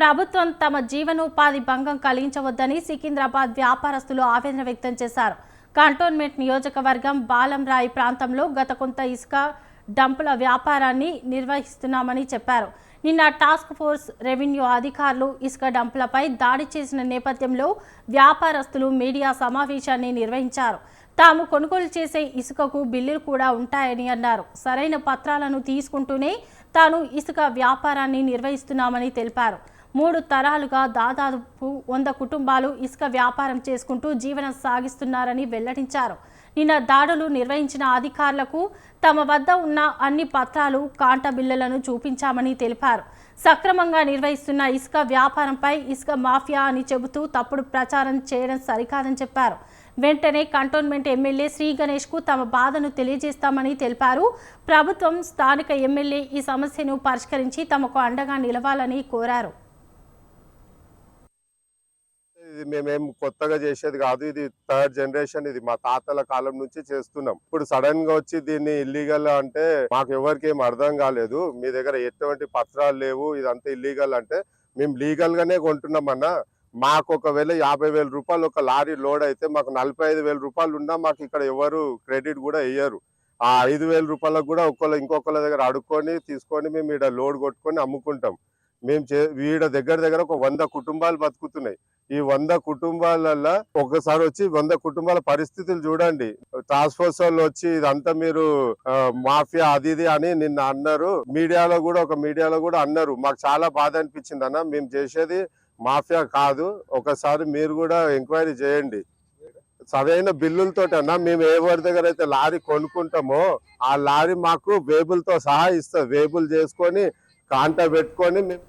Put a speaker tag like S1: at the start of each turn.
S1: ప్రభుత్వం తమ జీవనోపాధి భంగం కలిగించవద్దని సికింద్రాబాద్ వ్యాపారస్తులు ఆవేదన వ్యక్తం చేశారు. కంటోన్మెంట్ నియోజకవర్గం బాలంరాయి ప్రాంతంలో గత కొంత ఇసుక డంపుల వ్యాపారాన్ని నిర్వహిస్తున్నామని చెప్పారు. నిన్న టాస్క్ ఫోర్స్ రెవెన్యూ అధికారులు ఇసుక డంపులపై దాడి చేసిన నేపథ్యంలో వ్యాపారస్తులు మీడియా సమావేశాన్ని నిర్వహించారు. తాము కొనుగోలు చేసే ఇసుకకు బిల్లులు కూడా ఉంటాయని అన్నారు. సరైన పత్రాలను తీసుకుంటూనే తాను ఇసుక వ్యాపారాన్ని నిర్వహిస్తున్నామని తెలిపారు. మూడు తరాలుగా దాదాపు వంద కుటుంబాలు ఇసుక వ్యాపారం చేసుకుంటూ జీవనం సాగిస్తున్నారని వెల్లడించారు. నిన్న దాడులు నిర్వహించిన అధికారులకు తమ వద్ద ఉన్న అన్ని పత్రాలు కాంట బిల్లులను చూపించామని తెలిపారు. సక్రమంగా నిర్వహిస్తున్న ఇసుక వ్యాపారంపై ఇసుక మాఫియా అని చెబుతూ తప్పుడు ప్రచారం చేయడం సరికాదని చెప్పారు. వెంటనే కంటోన్మెంట్ ఎమ్మెల్యే శ్రీ గణేష్కు తమ బాధను తెలియజేస్తామని తెలిపారు. ప్రభుత్వం స్థానిక ఎమ్మెల్యే ఈ సమస్యను పరిష్కరించి తమకు అండగా నిలవాలని కోరారు.
S2: ఇది మేమేం కొత్తగా చేసేది కాదు. ఇది థర్డ్ జనరేషన్. ఇది మా తాతల కాలం నుంచి చేస్తున్నాం. ఇప్పుడు సడన్గా వచ్చి దీన్ని ఇల్లీగల్ అంటే మాకు ఎవరికి ఏం అర్థం కాలేదు. మీ దగ్గర ఎటువంటి పత్రాలు లేవు. ఇదంతా ఇల్లీగల్ అంటే మేము లీగల్ గానే కొంటున్నాం అన్న. మాకు ఒకవేళ యాభై వేల రూపాయలు ఒక లారీ లోడ్ అయితే మాకు నలభై ఐదు వేల రూపాయలు ఉన్నా మాకు ఇక్కడ ఎవరు క్రెడిట్ కూడా వేయరు. ఆ ఐదు వేల రూపాయలకు కూడా ఒకళ్ళ ఇంకొకళ్ళ దగ్గర అడుక్కొని తీసుకొని మేము ఇక్కడ లోడ్ కొట్టుకొని అమ్ముకుంటాం. మేము చే వీడ దగ్గర దగ్గర ఒక వంద కుటుంబాలు బతుకుతున్నాయి. ఈ వంద కుటుంబాలలో ఒకసారి వచ్చి వంద కుటుంబాల పరిస్థితులు చూడండి. ట్రాన్స్ఫోర్స్ వాళ్ళు వచ్చి ఇదంతా మీరు మాఫియా అది ఇది అని నిన్న అన్నారు. మీడియాలో కూడా ఒక మీడియాలో కూడా అన్నారు. మాకు చాలా బాధ అనిపించింది అన్న. మేము చేసేది మాఫియా కాదు ఒకసారి మీరు కూడా ఎంక్వైరీ చేయండి. సరైన బిల్లులతో అన్నా మేము ఎవరి దగ్గర అయితే లారీ కొనుక్కుంటామో ఆ లారీ మాకు వేబుల్తో సహా ఇస్తుంది. వేబుల్ చేసుకొని కాంట పెట్టుకొని మేము